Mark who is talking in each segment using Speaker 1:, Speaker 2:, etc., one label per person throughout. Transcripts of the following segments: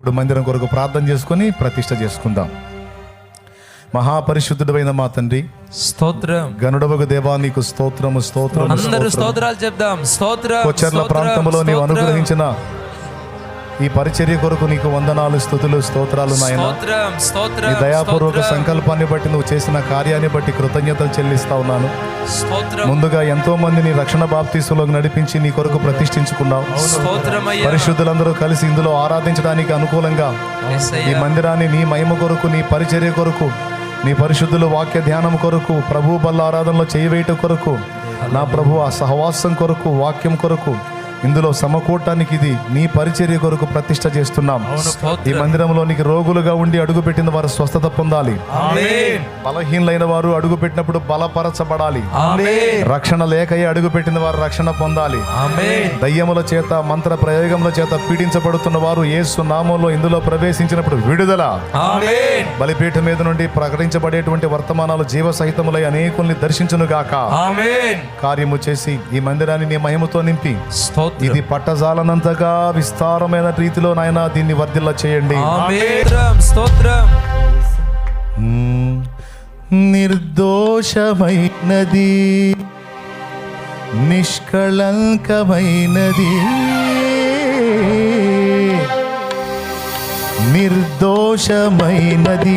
Speaker 1: ఇప్పుడు మందిరం కొరకు ప్రార్థన చేసుకొని ప్రతిష్ట చేసుకుందాం. మహాపరిశుద్ధుడైన మా తండ్రి
Speaker 2: స్తోత్రం.
Speaker 1: గనుడవగు దేవా నీకు స్తోత్రము
Speaker 2: అందరూ
Speaker 1: స్తోత్రము.
Speaker 2: స్తోత్రాలు చెప్దాం. స్తోత్రం
Speaker 1: కొచ్చెర్ల
Speaker 2: స్తోత్రం,
Speaker 1: ప్రాంతంలో నీవు
Speaker 2: స్తోత్రం,
Speaker 1: అనుగ్రహించిన ఈ పరిచర్య కొరకు నీకు వందనాలు స్థుతులు స్తోత్రాలు నాయన. నీ దయాపూర్వక సంకల్పాన్ని బట్టి నువ్వు చేసిన కార్యాన్ని బట్టి కృతజ్ఞతలు చెల్లిస్తా ఉన్నాను. ముందుగా ఎంతో మందిని రక్షణ బాప్తీసులోకి నడిపించి నీ కొరకు ప్రతిష్ఠించుకున్నావు. పరిశుద్ధులందరూ కలిసి ఇందులో ఆరాధించడానికి అనుకూలంగా ఈ. మందిరాన్ని నీ మహిమ కొరకు నీ పరిచర్య కొరకు నీ పరిశుద్ధుల వాక్య ధ్యానం కొరకు ప్రభు బల్ల ఆరాధనలో చేయవేయటం కొరకు నా ప్రభు ఆ సహవాసం కొరకు వాక్యం కొరకు ఇందులో సమకూటానికి ఇది నీ పరిచర్య కొరకు ప్రతిష్ట చేస్తున్నాం. ఈ మందిరంలోనికి రోగులుగా ఉండి అడుగుపెట్టిన వారు స్వస్థత పొందాలి. బలహీనలైన వారు అడుగుపెట్టినప్పుడు బలపరచబడాలి.
Speaker 2: ఆమేన్.
Speaker 1: రక్షణ లేకయే అడుగుపెట్టిన వారు రక్షణ పొందాలి. దయ్యముల చేత మంత్ర ప్రయోగముల చేత పీడించబడుతున్న వారు యేసు నామంలో ఇందులో ప్రవేశించినప్పుడు విడుదల. బలిపీఠం మీద నుండి ప్రకటించబడేటువంటి వర్తమానాలు జీవ సహితములై అనేకుల్ని దర్శించును గాక
Speaker 2: ఆమేన్.
Speaker 1: కార్యము చేసి ఈ మందిరాన్ని నీ మహిమతో నింపి.
Speaker 2: స్తోత్రం.
Speaker 1: ఇది పట్టజాలనంతగా విస్తారమైన రీతిలో నాయన దీన్ని వర్ధిల్ల చేయండి.
Speaker 2: స్తోత్రం.
Speaker 1: నిర్దోషమైనది నిష్కళంకమైనది. నిర్దోషమైనది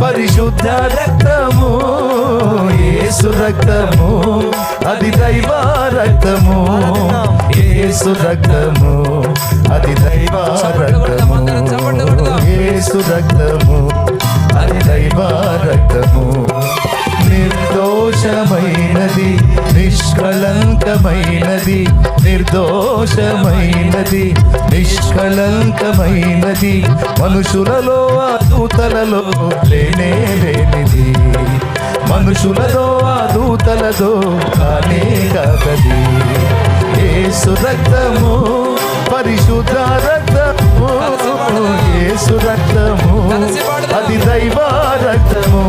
Speaker 1: పరిశుద్ధ రక్తము ఏసు రక్తము అది దైవ రక్తము ఏసు రక్తము అది దైవ రక్తము ఏసు రక్తము అది దైవ రక్తము. నిర్దోషమైనది నిష్కలంకమైనది నిర్దోషమైనది నిష్కలంకమైనది మనుషులలో ఆ దూతలలో లేనే లేనిది మనుషులలో ఆ దూతలదో కానే కాదది ఏ సురక్తము పరిశుద్ధ రక్తము ఏసు రక్తము అది దైవ రక్తము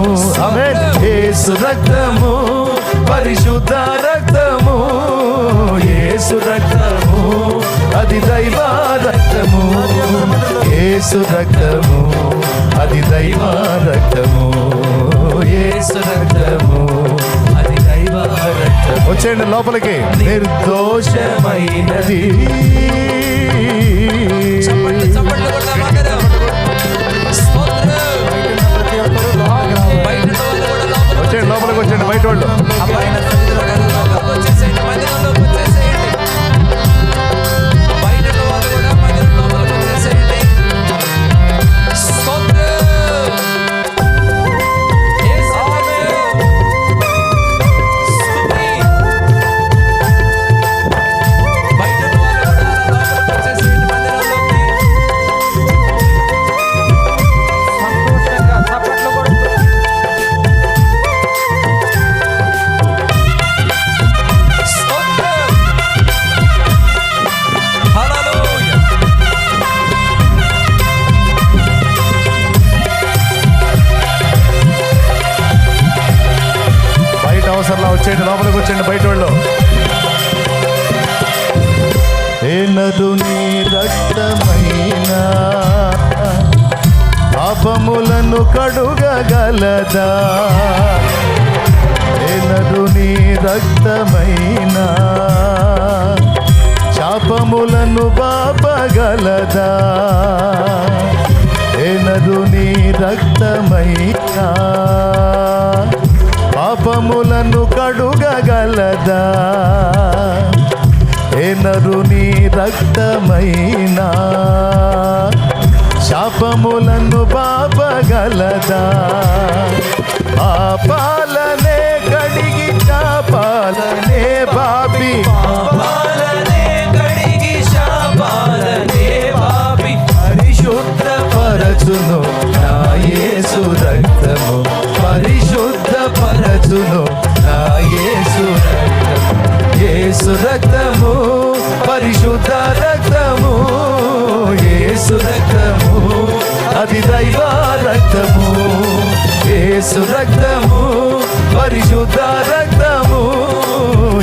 Speaker 1: ఆమేన్. ఏసు రక్తము పరిశుద్ధ రక్తము ఏసు రక్తము అది దైవ రక్తము ఏసు రక్తము అది దైవ రక్తము ఏసు రక్తము అది దైవ రక్తము వచ్చేయండి లోపలికి. నిర్దోషమైనది. వచ్చేయండి బయట వాళ్ళు అవసరంలా లోపలికి వచ్చండి బయట వాళ్ళు ఏనదు నీ రక్తమైన పాపములను కడుగగలదా? ఏనదు నీ రక్తమైన శాపములను పాపగలదా? ఏనదు నీ రక్తమైనా పాపములను కడుగగలదా? ఎనరు నీ రక్తమైనా? శాపములను పాపగలదా? పాపాలనే కడిగి పాలనే పాపి.
Speaker 2: పాలనే కడిగి శాపాలనే పాపి
Speaker 1: పరిశుద్ధపరచును యేసు రక్తము పరిశుద్ధ రక్తము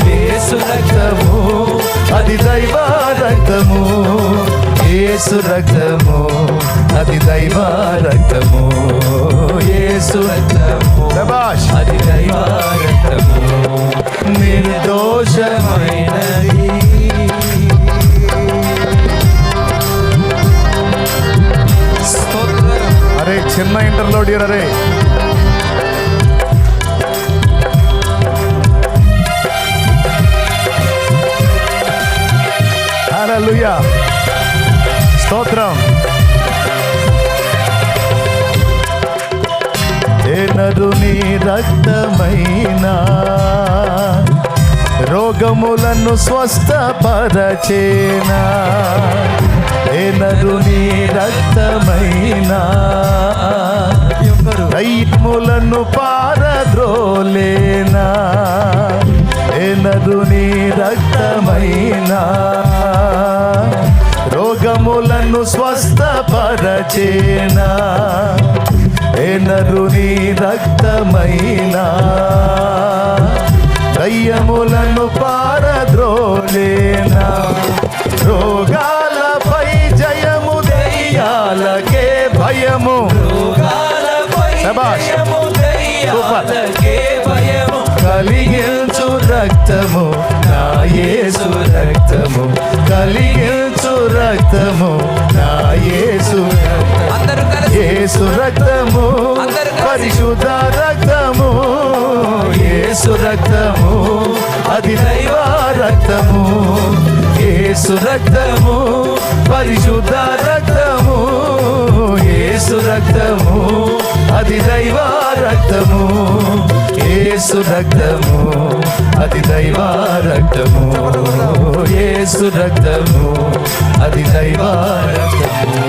Speaker 1: యేసు రక్తము అది దైవ రక్తము యేసు రక్తము అది దైవ రక్తము యేసు రక్తము
Speaker 2: అది దైవ రక్తము.
Speaker 1: నిర్దోషమైనది అరే చిన్న ఇంటర్లోడియర్ అరే. హలలుయా స్తోత్రం ఏనరు నీ రక్తమైనా రోగములను స్వస్థపరచేనా? ఏనరు నీ రక్తమైనా దైత్ములను పారద్రోలేనా? ఏ నరుని రక్తమైనా రోగములను స్వస్థపరచేనా? ఏ నరుని రక్తమైనా దయ్యములను పారద్రోలేనా? రోగాలపై జయము దయ్యాలకే భయము.
Speaker 2: రోగాలపై
Speaker 1: రక్తము నా యేసు రక్తము కలిగించు రక్తము నా యేసు యేసు రక్తము. పరిశుద్ధ రక్తము యేసు రక్తము అది దైవ రక్తము యేసు రక్తము పరిశుద్ధ రక్తము యేసు రక్తము అది దైవ రక్తము యేసు రక్తము అది దైవ రక్తము. యేసు రక్తము అది దైవ రక్తము.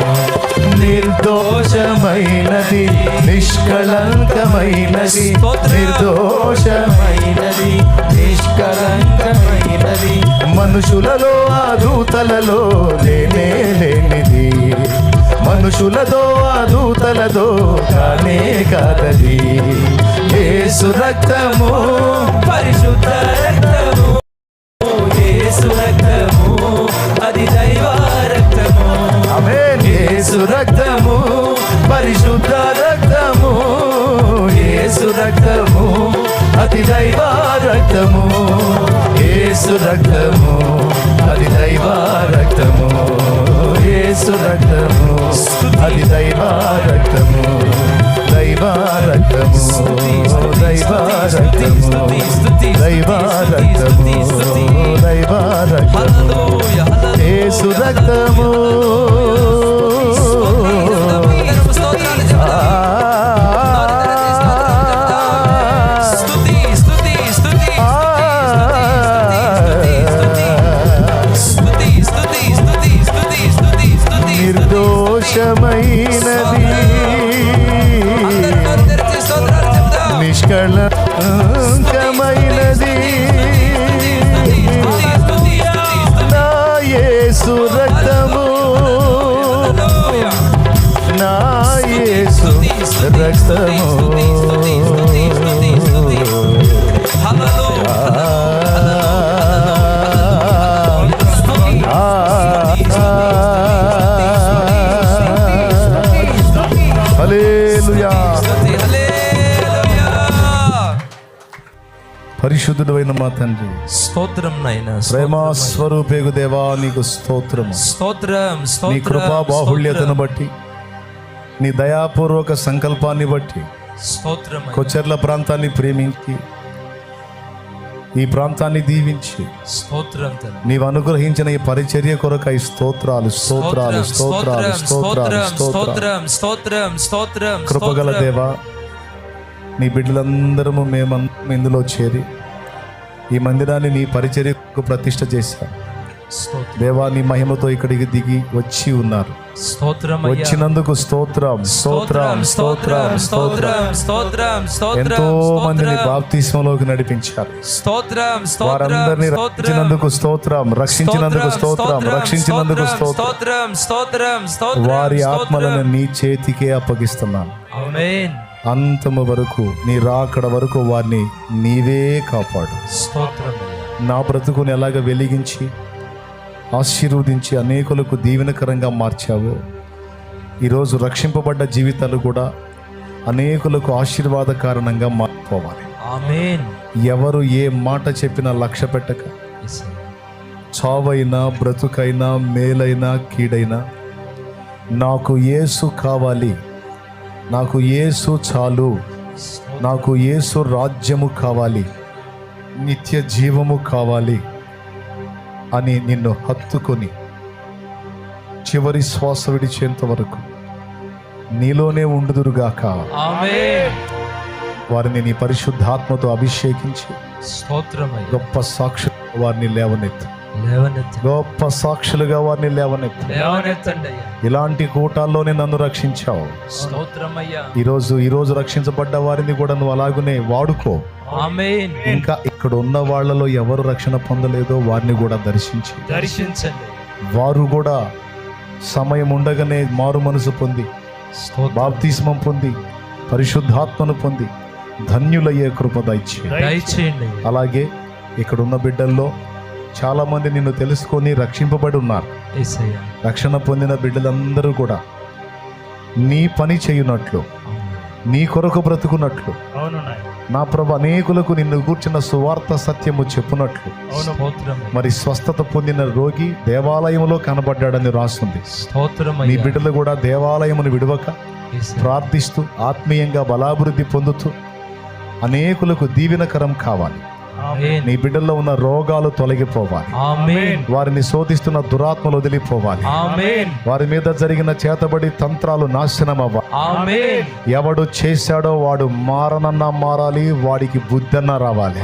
Speaker 1: నిర్దోషమైనది నిష్కళంకమైనది. నిర్దోషమైనది నిష్కళంకమైనది. మనుషులలో ఆ దూతలలో లేనే లేనిది. మనుషులతో ఆ దూతలతో కానే కాదది. ఏసు రక్తము
Speaker 2: పరిశుద్ధ రక్తము. యేసు రక్తము అది దైవ రక్తము.
Speaker 1: ఆమేన్. యేసు రక్తము పరిశుద్ధ రక్తము. యేసు రక్తము అతి దైవ రక్తము. యేసు రక్తము అది దైవ రక్తము. యేసు రక్తము. అది దైవ రక్తము. దైవ రక్తము. దైవ రక్తము. దైవ రక్తము. దైవ రక్తము. యేసు రక్తము. యేసు రక్తము. నా యేసు రక్తము పరిశుద్ధుడైన మా తండ్రి.
Speaker 2: స్తోత్రం నాయన
Speaker 1: ప్రేమ స్వరూపేగు దేవా నీకు స్తోత్రము.
Speaker 2: స్తోత్రం
Speaker 1: నీ
Speaker 2: స్తోత్రం
Speaker 1: కృపా బాహుళ్యతను బట్టి నీ దయాపూర్వక సంకల్పాన్ని బట్టి
Speaker 2: స్తోత్రం
Speaker 1: కొచెర్ల ప్రాంతాన్ని ప్రేమించి ఈ ప్రాంతాన్ని దీవించి
Speaker 2: స్తోత్రం తండ్రి
Speaker 1: నీవు అనుగ్రహించిన ఈ పరిచర్య కొరకై స్తోత్రాలు స్తోత్రాలు స్తోత్రాలు స్తోత్రాలు స్తోత్రాలు
Speaker 2: స్తోత్రం స్తోత్రం స్తోత్రం
Speaker 1: కృపగల దేవా నీ బిడ్డలందరము మేమందరం ఇందులో చేరి ఈ మందిరాన్ని నీ పరిచర్యకు ప్రతిష్ట చేశాం. దేవా నీ మహిమతో ఇక్కడికి దిగి వచ్చి ఉన్నారు.
Speaker 2: స్తోత్రం.
Speaker 1: వచ్చినందుకు స్తోత్రం. స్తోత్రం స్తోత్రం స్తోత్రం
Speaker 2: స్తోత్రం స్తోత్రం
Speaker 1: ఎంతో మందిని బాప్తిస్మలోకి నడిపించారు.
Speaker 2: స్తోత్రం స్తోత్రం
Speaker 1: వారందరినీ రక్షించినందుకు స్తోత్రం రక్షించినందుకు స్తోత్రం రక్షించినందుకు స్తోత్రం
Speaker 2: స్తోత్రం స్తోత్రం.
Speaker 1: వారి. ఆత్మలను నీ చేతికే అప్పగిస్తున్నాను.
Speaker 2: ఆమేన్.
Speaker 1: అంతము వరకు నీ రాకడ వరకు వారిని నీవే కాపాడు. నా బ్రతుకుని ఎలాగ వెలిగించి ఆశీర్వదించి అనేకులకు దీవెనకరంగా మార్చావో ఈరోజు రక్షింపబడ్డ జీవితాలు కూడా అనేకులకు ఆశీర్వాద కారణంగా మారిపోవాలి. ఎవరు ఏ మాట చెప్పినా లక్ష్య పెట్టక చావైనా బ్రతుకైనా మేలైనా కీడైనా నాకు యేసు కావాలి. నాకు యేసు చాలు. నాకు యేసు రాజ్యము కావాలి. నిత్య జీవము కావాలి అని నిన్ను హత్తుకొని చివరి శ్వాస విడిచేంత వరకు నీలోనే ఉండుదురుగాక. వారిని నీ పరిశుద్ధాత్మతో అభిషేకించి గొప్ప సాక్షులు వారిని లేవనెత్తు.
Speaker 2: లేవనెత్తండి
Speaker 1: గొప్ప సాక్షులుగా వారిని లేవనెత్తు.
Speaker 2: లేవనెత్తండి అయ్యా
Speaker 1: ఇలాంటి కూటాల్లోనే నన్ను రక్షించావు.
Speaker 2: స్తోత్రమయ్యా.
Speaker 1: ఈరోజు ఈరోజు రక్షించబడ్డ వారిని కూడా నువ్వు అలాగునే వాడుకో.
Speaker 2: ఆమేన్.
Speaker 1: ఇంకా ఇక్కడ ఉన్న వాళ్ళలో ఎవరు రక్షణ పొందలేదో వారిని కూడా దర్శించి.
Speaker 2: దర్శించండి.
Speaker 1: వారు కూడా సమయం ఉండగానే మారు మనసు పొంది బాప్తిస్మం పొంది పరిశుద్ధాత్మను పొంది ధన్యులయ్యే కృప దయచే
Speaker 2: దయచేయండి.
Speaker 1: అలాగే ఇక్కడ ఉన్న బిడ్డల్లో చాలా మంది నిన్ను తెలుసుకొని రక్షింపబడి ఉన్నారు. రక్షణ పొందిన బిడ్డలందరూ కూడా నీ పని చేయునట్లు. నీ కొరకు బ్రతుకున్నట్లు నా ప్రభు అనేకులకు నిన్ను కూర్చున్న సువార్త సత్యము చెప్పునట్లు. మరి స్వస్థత పొందిన రోగి దేవాలయంలో కనబడ్డాడని రాస్తుంది. నీ బిడ్డలు కూడా దేవాలయమును విడవక. ప్రార్థిస్తూ ఆత్మీయంగా బలాభివృద్ధి పొందుతూ అనేకులకు దీవెనకరం కావాలి. నీ బిడ్డల్లో ఉన్న రోగాలు తొలగిపోవాలి. వారిని శోధిస్తున్న దురాత్మలు వదిలిపోవాలి. వారి మీద జరిగిన చేతబడి తంత్రాలు నాశనం అవ్వాలి ఎవడు చేశాడో వాడు మారనన్నా మారాలి వాడికి బుద్ధన్న రావాలి.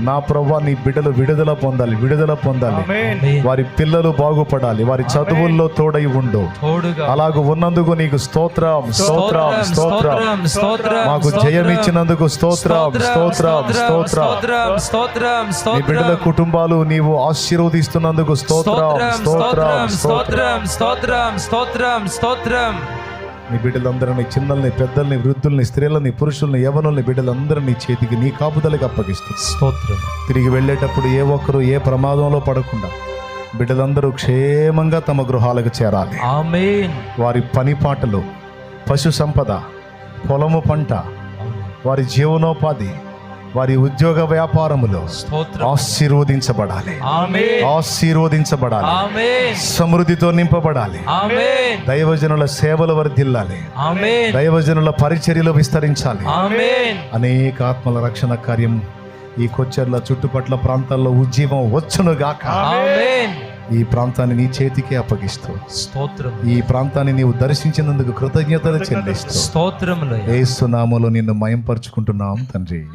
Speaker 1: నా ప్రభా నీ బిడ్డలు విడుదల పొందాలి విడుదల పొందాలి
Speaker 2: ఆమేన్
Speaker 1: వారి పిల్లలు బాగుపడాలి వారి చదువుల్లో తోడై ఉండు
Speaker 2: తోడుగా
Speaker 1: అలాగూ ఉన్నందుకు నీకు స్తోత్రం స్తోత్రం స్తోత్రం
Speaker 2: స్తోత్రం
Speaker 1: మాకు జయం ఇచ్చినందుకు స్తోత్రం స్తోత్రం స్తోత్రం
Speaker 2: స్తోత్రం
Speaker 1: నీ బిడ్డల కుటుంబాలు నీవు ఆశీర్వదిస్తున్నందుకు స్తోత్రం స్తోత్రం స్తోత్రం
Speaker 2: స్తోత్రం స్తోత్రం స్తోత్రం స్తోత్రం
Speaker 1: నీ బిడ్డలందరినీ చిన్నల్ని పెద్దల్ని వృద్ధుల్ని స్త్రీలని పురుషుల్ని యవనుల్ని బిడ్డలందరినీ చేతికి నీ కాపుదలకి అప్పగిస్తుంది
Speaker 2: స్తోత్రం.
Speaker 1: తిరిగి వెళ్ళేటప్పుడు ఏ ఒక్కరు ఏ ప్రమాదంలో పడకుండా బిడ్డలందరూ క్షేమంగా తమ గృహాలకు చేరాలి.
Speaker 2: ఆమేన్.
Speaker 1: వారి పని పాటలు పశు సంపద పొలము పంట వారి జీవనోపాధి వారి ఉద్యోగ వ్యాపారములో ఆశీర్వదించబడాలి. ఆశీర్వదించబడాలి. సమృద్ధితో నింపబడాలి. దైవజనుల సేవలు వర్ధిల్లాలి. దైవజనుల పరిచర్యలు విస్తరించాలి. అనేక ఆత్మల రక్షణ కార్యం ఈ కొచ్చెర్ల చుట్టుపట్ల ప్రాంతాల్లో ఉజ్జీవం వచ్చునుగాక ఈ ప్రాంతాన్ని నీ చేతికి అప్పగిస్తూ
Speaker 2: స్తోత్రం.
Speaker 1: ఈ ప్రాంతాన్ని నీవు దర్శించినందుకు కృతజ్ఞతలు చెల్లిస్తూ
Speaker 2: స్తోత్రములు
Speaker 1: ఏసునామలో నిన్ను మయంపరుచుకుంటున్నాం తండ్రి.